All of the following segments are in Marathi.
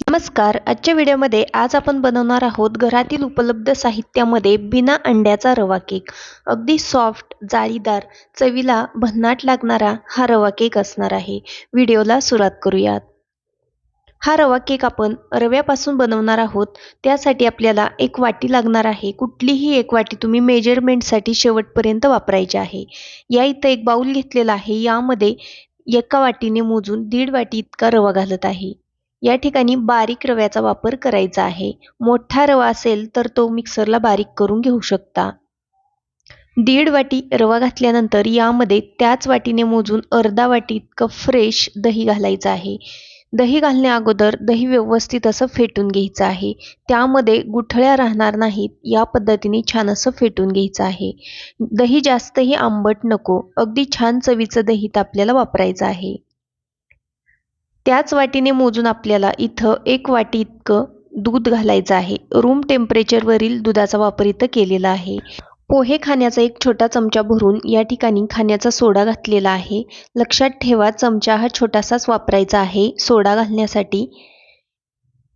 नमस्कार. आजच्या व्हिडिओमध्ये आज आपण बनवणार आहोत घरातील उपलब्ध साहित्यामध्ये बिना अंड्याचा रवा केक. अगदी सॉफ्ट जाळीदार चवीला भन्नाट लागणारा हा रवा केक असणार आहे. व्हिडिओला सुरुवात करूयात. हा रवा केक आपण रव्यापासून बनवणार आहोत. त्यासाठी आपल्याला एक वाटी लागणार आहे. कुठलीही एक वाटी तुम्ही मेजरमेंटसाठी शेवटपर्यंत वापरायची आहे. या इथं एक बाऊल घेतलेला आहे. यामध्ये एका वाटीने मोजून दीड वाटी इतका रवा घालत आहे. या ठिकाणी बारीक रव्याचा वापर करायचा आहे. मोठा रवा असेल तर तो मिक्सरला बारीक करून घेऊ शकता. दीड वाटी रवा घातल्यानंतर यामध्ये त्याच वाटीने मोजून अर्धा वाटी इतकं फ्रेश दही घालायचं आहे. दही घालण्या अगोदर दही व्यवस्थित असं फेटून घ्यायचं आहे. त्यामध्ये गुठळ्या राहणार नाहीत या पद्धतीने छान असं फेटून घ्यायचं आहे. दही जास्तही आंबट नको अगदी छान चवीचं दही आपल्याला वापरायचं आहे. त्याच वाटीने मोजून आपल्याला इथं एक वाटी इतकं दूध घालायचं आहे. रूम टेम्परेचरवरील दुधाचा वापर इथं केलेला आहे. पोहे खाण्याचा एक छोटा चमचा भरून या ठिकाणी खाण्याचा सोडा घातलेला आहे. लक्षात ठेवा चमचा हा छोटासाच वापरायचा आहे. सोडा घालण्यासाठी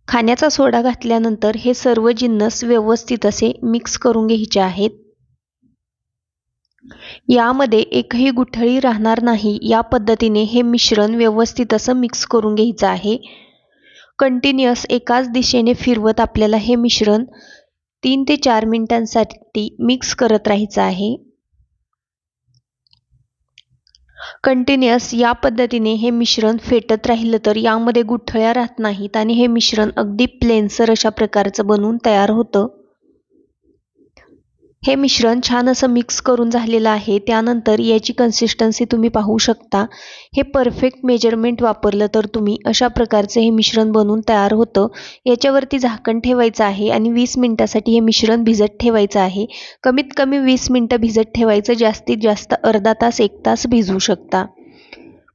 खाण्याचा सोडा घातल्यानंतर हे सर्व जिन्नस व्यवस्थित असे मिक्स करून घ्यायचे आहेत. यामध्ये एकही गुठळी राहणार नाही. या पद्धतीने हे मिश्रण व्यवस्थित असं मिक्स करून घ्यायचं आहे. कंटिन्युअस एकाच दिशेने फिरवत आपल्याला हे मिश्रण तीन ते चार मिनिटांसाठी मिक्स करत राहायचं आहे. कंटिन्युअस या पद्धतीने हे मिश्रण फेटत राहिलं तर यामध्ये गुठळ्या राहत नाहीत आणि हे मिश्रण अगदी प्लेनसर अशा प्रकारचं बनवून तयार होतं. हे मिश्रण छान असं मिक्स करून झालेलं आहे. त्यानंतर याची कन्सिस्टन्सी तुम्ही पाहू शकता. हे परफेक्ट मेजरमेंट वापरलं तर तुम्ही अशा प्रकारचं हे मिश्रण बनवून तयार होतं. याच्यावरती झाकण ठेवायचं आहे आणि वीस मिनटासाठी हे मिश्रण भिजत ठेवायचं आहे. कमीत कमी वीस मिनटं भिजत ठेवायचं. जास्तीत जास्त अर्धा तास एक तास भिजवू शकता.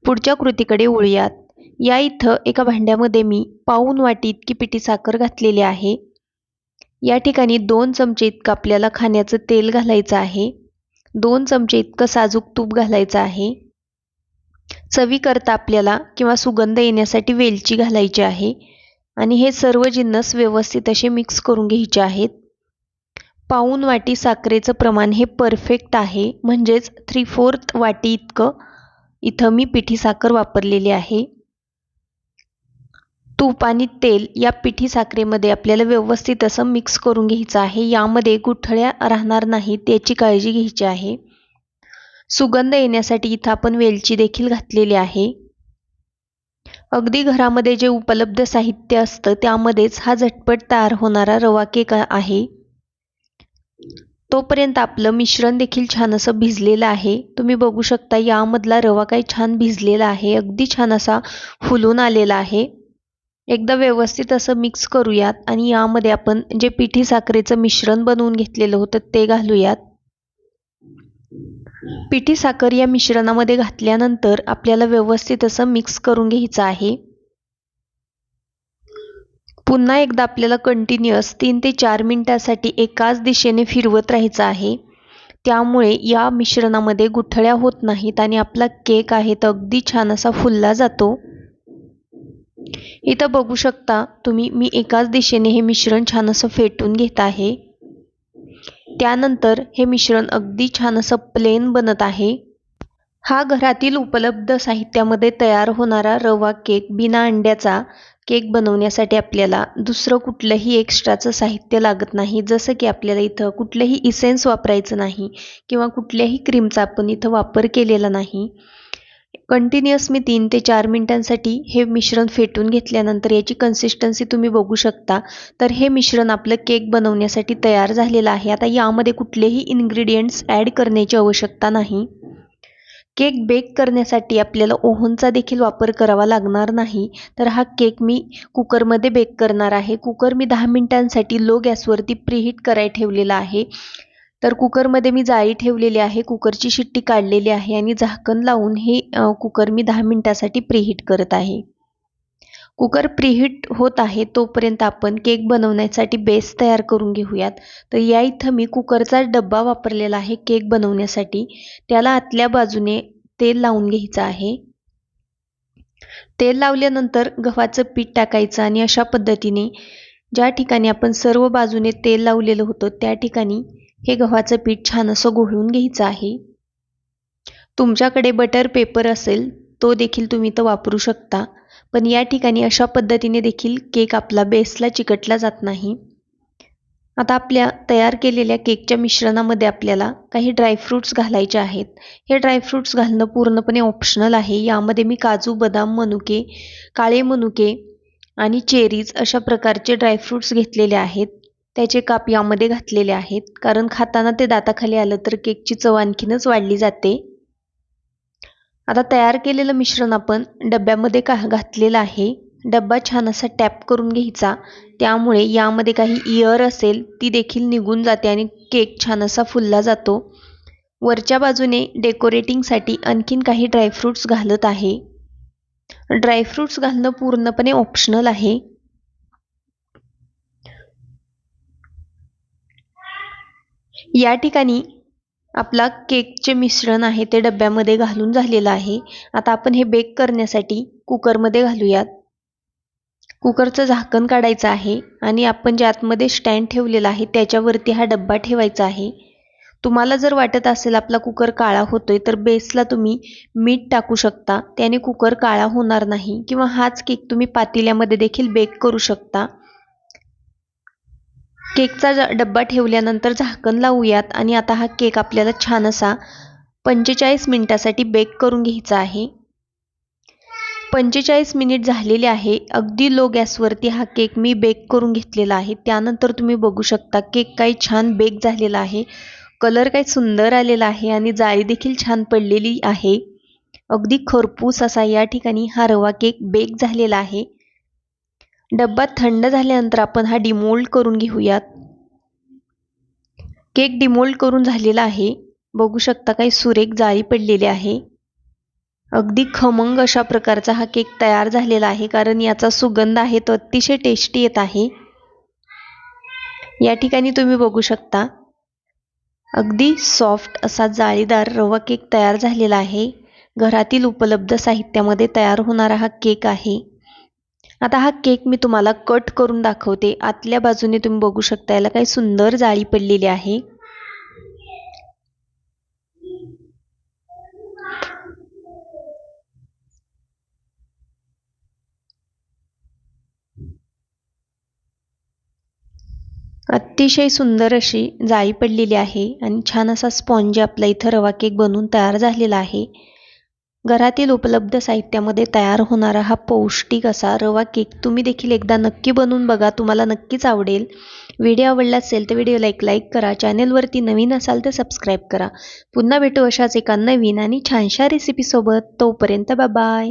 पुढच्या कृतीकडे वळूयात. या इथं एका भांड्यामध्ये मी पाऊन वाटी इतकी पिठी साखर घातलेली आहे. या ठिकाणी दोन चमचे इतकं आपल्याला खाण्याचं तेल घालायचं आहे. दोन चमचे इतकं साजूक तूप घालायचं आहे. चवीकरता आपल्याला किंवा सुगंध येण्यासाठी वेलची घालायची आहे. आणि हे सर्व जिन्नस व्यवस्थित असे मिक्स करून घ्यायचे आहेत. पाऊन वाटी साखरेचं प्रमाण हे परफेक्ट आहे. म्हणजेच थ्री फोर्थ वाटी इतकं इथं मी पिठी साखर वापरलेली आहे. तूप आणि तेल या पिठी साखरेमध्ये आपल्याला व्यवस्थित असं मिक्स करून घ्यायचं आहे. यामध्ये गुठळ्या राहणार नाहीत याची काळजी घ्यायची आहे. सुगंध येण्यासाठी इथं आपण वेलची देखील घातलेली आहे. अगदी घरामध्ये जे उपलब्ध साहित्य असतं त्यामध्येच हा झटपट तयार होणारा रवा केक आहे. तोपर्यंत आपलं मिश्रण देखील छान असं भिजलेलं आहे. तुम्ही बघू शकता यामधला रवा काही छान भिजलेला आहे. अगदी छान असा फुलून आलेला आहे. एकदा व्यवस्थित असं मिक्स करूयात आणि यामध्ये आपण जे पिठी साखरेचं मिश्रण बनवून घेतलेलं होतं ते घालूयात. पिठी साखर या मिश्रणामध्ये घातल्यानंतर आपल्याला व्यवस्थित असं मिक्स करून घ्यायचं आहे. पुन्हा एकदा आपल्याला कंटिन्युअस तीन ते चार मिनटासाठी एकाच दिशेने फिरवत राहायचं आहे. त्यामुळे या मिश्रणामध्ये गुठळ्या होत नाहीत आणि आपला केक आहे तर अगदी छान असा फुलला जातो. इथं बघू शकता तुम्ही मी एकाच दिशेने हे मिश्रण छान असं फेटून घेत आहे. त्यानंतर हे मिश्रण अगदी छान असं प्लेन बनत आहे. हा घरातील उपलब्ध साहित्यामध्ये तयार होणारा रवा केक बिना अंड्याचा केक बनवण्यासाठी आपल्याला दुसरं कुठलंही एक्स्ट्राचं साहित्य लागत नाही. जसं की आपल्याला इथं कुठलंही इसेन्स वापरायचं नाही किंवा कुठल्याही क्रीमचा आपण इथं वापर केलेला नाही. कंटिन्युअस मी तीन ते चार मिनटांसाठी हे मिश्रण फेटून घेतल्यानंतर याची कन्सिस्टन्सी तुम्ही बघू शकता. तर हे मिश्रण आपलं केक बनवण्यासाठी तयार झालेलं आहे. आता यामध्ये कुठलेही इन्ग्रेडियंट्स ॲड करण्याची आवश्यकता नाही. केक बेक करण्यासाठी आपल्याला ओव्हनचा देखील वापर करावा लागणार नाही. तर हा केक मी कुकरमध्ये बेक करणार आहे. कुकर मी दहा मिनटांसाठी लो गॅसवरती प्रीहीट कराय ठेवलेला आहे. तर कुकरमध्ये मी जाळी ठेवलेली आहे कुकरची शिट्टी काढलेली आहे आणि झाकण लावून हे कुकर मी दहा मिनटासाठी प्रीहीट करत आहे. कुकर प्रीहीट होत आहे तोपर्यंत आपण केक बनवण्यासाठी बेस तयार करून घेऊयात. तर या इथं मी कुकरचा डब्बा वापरलेला आहे केक बनवण्यासाठी. त्याला आतल्या बाजूने तेल लावून घ्यायचं आहे. तेल लावल्यानंतर गव्हाचं पीठ टाकायचं आणि अशा पद्धतीने ज्या ठिकाणी आपण सर्व बाजूने तेल लावलेलं होतं त्या ठिकाणी हे गव्हाचं पीठ छान असं घोळून घ्यायचं आहे. तुमच्याकडे बटर पेपर असेल तो देखील तुम्ही तर वापरू शकता. पण या ठिकाणी अशा पद्धतीने देखील केक आपला बेसला चिकटला जात नाही. आता आपल्या तयार केलेल्या केकच्या मिश्रणामध्ये आपल्याला काही ड्रायफ्रूट्स घालायचे आहेत. हे ड्रायफ्रूट्स घालणं पूर्णपणे ऑप्शनल आहे. यामध्ये मी काजू बदाम मनुके काळे मनुके आणि चेरीज अशा प्रकारचे ड्रायफ्रूट्स घेतलेले आहेत. त्याचे काप यामध्ये घातलेले आहेत. कारण खाताना ते दाताखाली आलं तर केकची चव आणखीनच वाढली जाते. आता तयार केलेलं मिश्रण आपण डब्यामध्ये का घातलेलं आहे? डब्बा छान असा टॅप करून घ्यायचा. त्यामुळे यामध्ये काही इयर असेल ती देखील निघून जाते आणि केक छान असा फुलला जातो. वरच्या बाजूने डेकोरेटिंगसाठी आणखीन काही ड्रायफ्रूट्स घालत आहे. ड्रायफ्रूट्स घालणं पूर्णपणे ऑप्शनल आहे. या ठिकाणी आपला केकचे मिश्रण आहे ते डब्यामध्ये घालून झालेलं आहे. आता आपण हे बेक करण्यासाठी कुकरमध्ये घालूयात. कुकरचं झाकण काढायचं आहे आणि आपण जे आतमध्ये स्टँड ठेवलेला आहे त्याच्यावरती हा डब्बा ठेवायचा आहे. तुम्हाला जर वाटत असेल आपला कुकर काळा होतोय तर बेसला तुम्ही मीठ टाकू शकता. त्याने कुकर काळा होणार नाही किंवा हाच केक तुम्ही पातेल्यामध्ये देखील बेक करू शकता. केकचा डब्बा ठेवल्यानंतर झाकण लावूयात आणि आता हा केक आपल्याला छान असा पंचेचाळीस मिनिटासाठी बेक करून घ्यायचा आहे. पंचेचाळीस मिनिट झालेले आहे. अगदी लो गॅसवरती हा केक मी बेक करून घेतलेला आहे. त्यानंतर तुम्ही बघू शकता केक काही छान बेक झालेला आहे. कलर काही सुंदर आलेला आहे आणि जाळी देखील छान पडलेली आहे. अगदी खरपूस असा या ठिकाणी हा रवा केक बेक झालेला आहे. डब्बा थंड झाल्यानंतर आपण हा डिमोल्ड करून घेऊयात. केक डिमोल्ड करून झालेला आहे. बघू शकता काही सुरेख जाळी पडलेली आहे. अगदी खमंग अशा प्रकारचा हा केक तयार झालेला आहे कारण याचा सुगंध आहे तो अतिशय टेस्टी येत आहे. या ठिकाणी तुम्ही बघू शकता अगदी सॉफ्ट असा जाळीदार रवा केक तयार झालेला आहे. घरातील उपलब्ध साहित्यामध्ये तयार होणारा हा केक आहे. आता हा केक मी तुम्हाला कट करून दाखवते. आतल्या बाजूने तुम्ही बघू शकता याला काही सुंदर जाळी पडलेली आहे. अतिशय सुंदर अशी जाळी पडलेली आहे आणि छान असा स्पॉन्ज आपला इथं रवा केक बनवून तयार झालेला आहे. घरातील उपलब्ध साहित्यामध्ये तयार होणारा हा पौष्टिक असा रवा केक तुम्ही देखील एकदा नक्की बनवून बघा. तुम्हाला नक्कीच आवडेल. व्हिडिओ आवडला असेल तर व्हिडिओला एक लाईक करा. चॅनेलवरती नवीन असाल तर सबस्क्राईब करा. पुन्हा भेटू अशाच एका नवीन आणि छानशा रेसिपीसोबत तोपर्यंत बाय